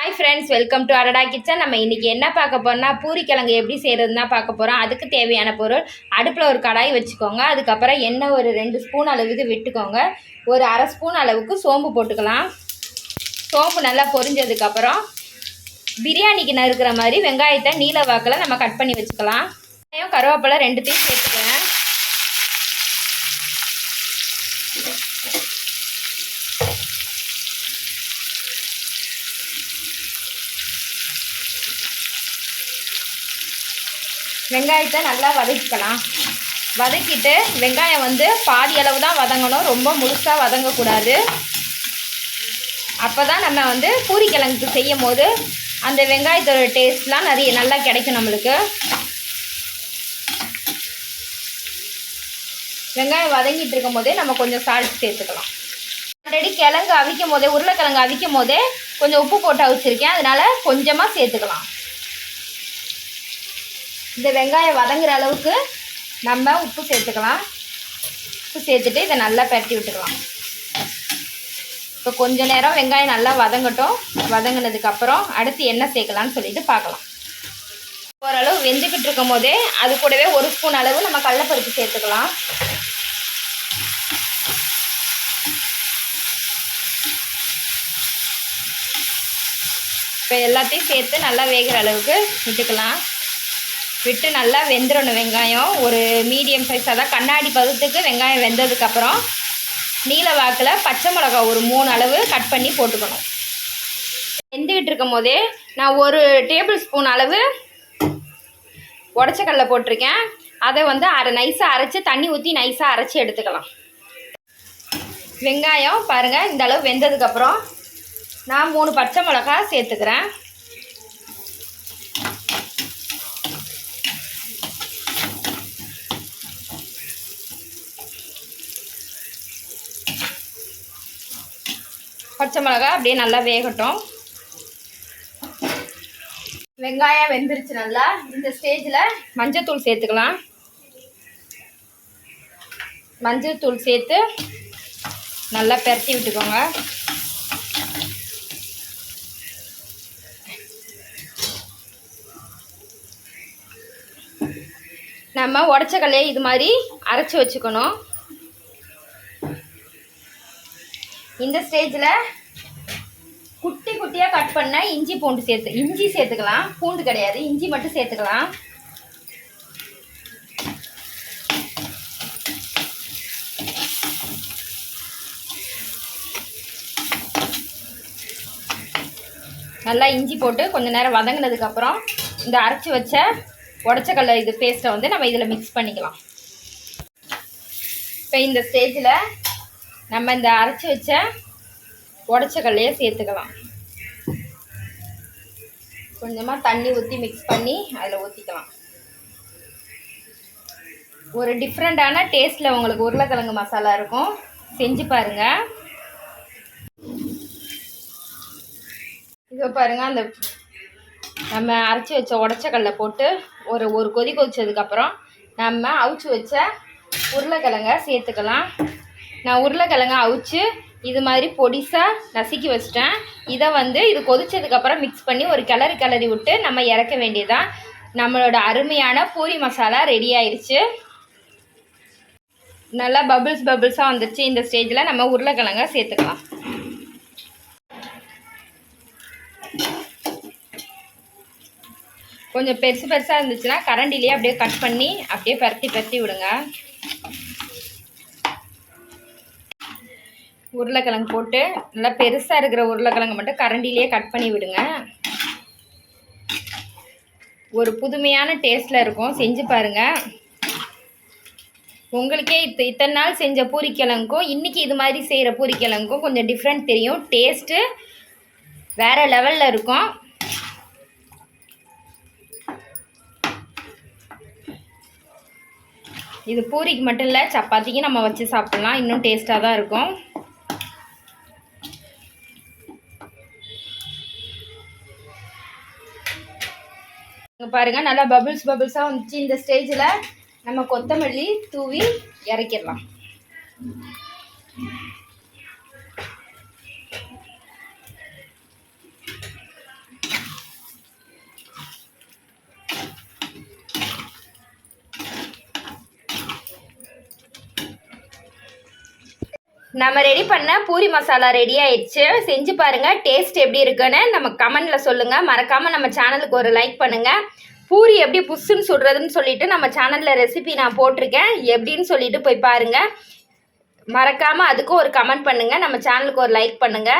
Hi friends welcome to அரடா kitchen நம்ம இன்றைக்கி என்ன பார்க்க போகிறோம்னா பூரி கிழங்கு எப்படி செய்கிறதுனா பார்க்க போகிறோம் அதுக்கு தேவையான பொருள் அடுப்பில் ஒரு கடாய் வச்சுக்கோங்க. அதுக்கப்புறம் எண்ணெய் ஒரு ரெண்டு ஸ்பூன் அளவுக்கு விட்டுக்கோங்க. ஒரு அரை ஸ்பூன் அளவுக்கு சோம்பு போட்டுக்கலாம். சோம்பு நல்லா பொரிஞ்சதுக்கப்புறம் பிரியாணிக்கு நறுக்கிற மாதிரி வெங்காயத்தை நீல வாக்கில் நம்ம கட் பண்ணி வச்சுக்கலாம். வெங்காயம் கருவேப்பிலை ரெண்டுத்தையும் சேர்த்துக்கிறேன். வெங்காயத்தை நல்லா வதக்கிக்கலாம். வதக்கிட்டு வெங்காயம் வந்து பாதி அளவு தான் வதங்கணும். ரொம்ப முழுசாக வதங்கக்கூடாது. அப்போ தான் நம்ம வந்து பூரிக்கிழங்கு செய்யும் போது அந்த வெங்காயத்தோட டேஸ்ட்லாம் நிறைய நல்லா கிடைக்கும் நம்மளுக்கு. வெங்காயம் வதங்கிட்டு இருக்கும் போதே நம்ம கொஞ்சம் சால்ட் சேர்த்துக்கலாம். ஆல்ரெடி கிழங்கு அவிக்கும் போதே உருளைக்கிழங்கு அவிக்கும் போதே கொஞ்சம் உப்பு போட்டு அவிச்சிருக்கேன். அதனால கொஞ்சமாக சேர்த்துக்கலாம். இந்த வெங்காயம் வதங்குற அளவுக்கு நம்ம உப்பு சேர்த்துக்கலாம். உப்பு சேர்த்துட்டு இதை நல்லா பரட்டி விட்டுக்கலாம். இப்போ கொஞ்ச நேரம் வெங்காயம் நல்லா வதங்கட்டும். வதங்கினதுக்கப்புறம் அடுத்து என்ன சேர்க்கலான்னு சொல்லிட்டு பார்க்கலாம். ஓரளவு வெந்துக்கிட்டு இருக்கும் போதே அது கூடவே ஒரு ஸ்பூன் அளவு நம்ம கடலப்பருப்பு சேர்த்துக்கலாம். இப்போ எல்லாத்தையும் சேர்த்து நல்லா வேகிற அளவுக்கு விட்டுக்கலாம். விட்டு நல்லா வெந்துடணும் வெங்காயம். ஒரு மீடியம் சைஸாக தான். கண்ணாடி பதத்துக்கு வெங்காயம் வெந்ததுக்கப்புறம் நீல வாக்கில் பச்சை மிளகா ஒரு மூணு அளவு கட் பண்ணி போட்டுக்கணும். வெந்துக்கிட்டு இருக்கும் போதே நான் ஒரு டேபிள் ஸ்பூன் அளவு உடச்சக்கல்ல போட்டிருக்கேன். அதை வந்து அரை நைஸாக அரைச்சி தண்ணி ஊற்றி நைஸாக அரைச்சி எடுத்துக்கலாம். வெங்காயம் பாருங்கள் இந்த அளவு வெந்ததுக்கப்புறம் நான் மூணு பச்சை மிளகா சேர்த்துக்கிறேன். பச்சை மிளகா அப்படியே நல்லா வேகட்டும். வெங்காயம் வெந்துருச்சு நல்லா. இந்த ஸ்டேஜில் மஞ்சத்தூள் சேர்த்துக்கலாம். மஞ்சள் தூள் சேர்த்து நல்லா பெரட்டி விட்டுக்கோங்க. நம்ம உடச்ச கல்லையை இது மாதிரி அரைச்சி வச்சுக்கணும். இந்த ஸ்டேஜில் குட்டி குட்டியாக கட் பண்ண இஞ்சி பூண்டு சேர்த்து இஞ்சி சேர்த்துக்கலாம். பூண்டு கிடையாது இஞ்சி மட்டும் சேர்த்துக்கலாம். நல்லா இஞ்சி போட்டு கொஞ்சம் நேரம் வதங்கினதுக்கப்புறம் இந்த அரைச்சி வச்ச உடச்சக்கல்ல இது பேஸ்ட்டை வந்து நம்ம இதில் மிக்ஸ் பண்ணிக்கலாம். இப்போ இந்த ஸ்டேஜில் நம்ம இந்த அரைச்சி வச்ச உடச்சக்கல்லையை சேர்த்துக்கலாம். கொஞ்சமாக தண்ணி ஊற்றி மிக்ஸ் பண்ணி அதில் ஊற்றிக்கலாம் ஒரு டிஃப்ரெண்ட்டான டேஸ்ட்டில் உங்களுக்கு உருளைக்கிழங்கு மசாலா இருக்கும். செஞ்சு பாருங்கள் இதோ பாருங்கள் அந்த நம்ம அரைச்சி வச்ச உடச்சக்கல்ல போட்டு ஒரு ஒரு கொதி கொதிச்சதுக்கப்புறம் நம்ம அவிச்சு வச்ச உருளைக்கிழங்க சேர்த்துக்கலாம். நான் உருளைக்கிழங்க அவிச்சு இது மாதிரி பொடிசாக நசுக்கி வச்சிட்டேன். இதை வந்து இது கொதிச்சதுக்கப்புறம் மிக்ஸ் பண்ணி ஒரு கிளறி கிளறி விட்டு நம்ம இறக்க வேண்டியதான் நம்மளோட அருமையான பூரி மசாலா ரெடி ஆயிடுச்சு நல்லா பபிள்ஸ் பபிள்ஸாக வந்துருச்சு. இந்த ஸ்டேஜில் நம்ம உருளைக்கிழங்க சேர்த்துக்கலாம். கொஞ்சம் பெருசு பெருசாக இருந்துச்சுன்னா கரண்டிலேயே அப்படியே கட் பண்ணி அப்படியே பரட்டி பருத்தி விடுங்க. உருளைக்கிழங்கு போட்டு நல்லா பெருசாக இருக்கிற உருளைக்கிழங்கு மட்டும் கரண்டிலேயே கட் பண்ணி விடுங்க. ஒரு புதுமையான டேஸ்ட்டில் இருக்கும். செஞ்சு பாருங்கள் உங்களுக்கே இத்த இத்தனை நாள் செஞ்ச பூரிக்கிழங்குக்கும் இன்றைக்கி இது மாதிரி செய்கிற பூரிக்கிழங்குக்கும் கொஞ்சம் டிஃப்ரெண்ட் தெரியும். டேஸ்ட்டு வேறு லெவலில் இருக்கும். இது பூரிக்கு மட்டும் இல்லை சப்பாத்திக்கு நம்ம வச்சு சாப்பிட்லாம். இன்னும் டேஸ்ட்டாக தான் இருக்கும். பாருங்க நல்லா பபிள்ஸ் பபிள்ஸாக வந்துச்சு. இந்த ஸ்டேஜில் நம்ம கொத்தமல்லி தூவி இறக்கிடலாம். நம்ம ரெடி பண்ண பூரி மசாலா ரெடி ஆயிடுச்சு. செஞ்சு பாருங்க டேஸ்ட் எப்படி இருக்குன்னு நம்ம கமெண்ட்ல சொல்லுங்க. மறக்காம நம்ம சேனலுக்கு ஒரு லைக் பண்ணுங்க. பூரி எப்படி புஷ்ஷுன்னு சுடுறதுன்னு சொல்லிட்டு நம்ம சேனல்ல ரெசிபி நான் போட்டிருக்கேன். எப்படின்னு சொல்லிட்டு போய் பாருங்க. மறக்காம அதுக்கும் ஒரு கமெண்ட் பண்ணுங்க. நம்ம சேனலுக்கு ஒரு லைக் பண்ணுங்க.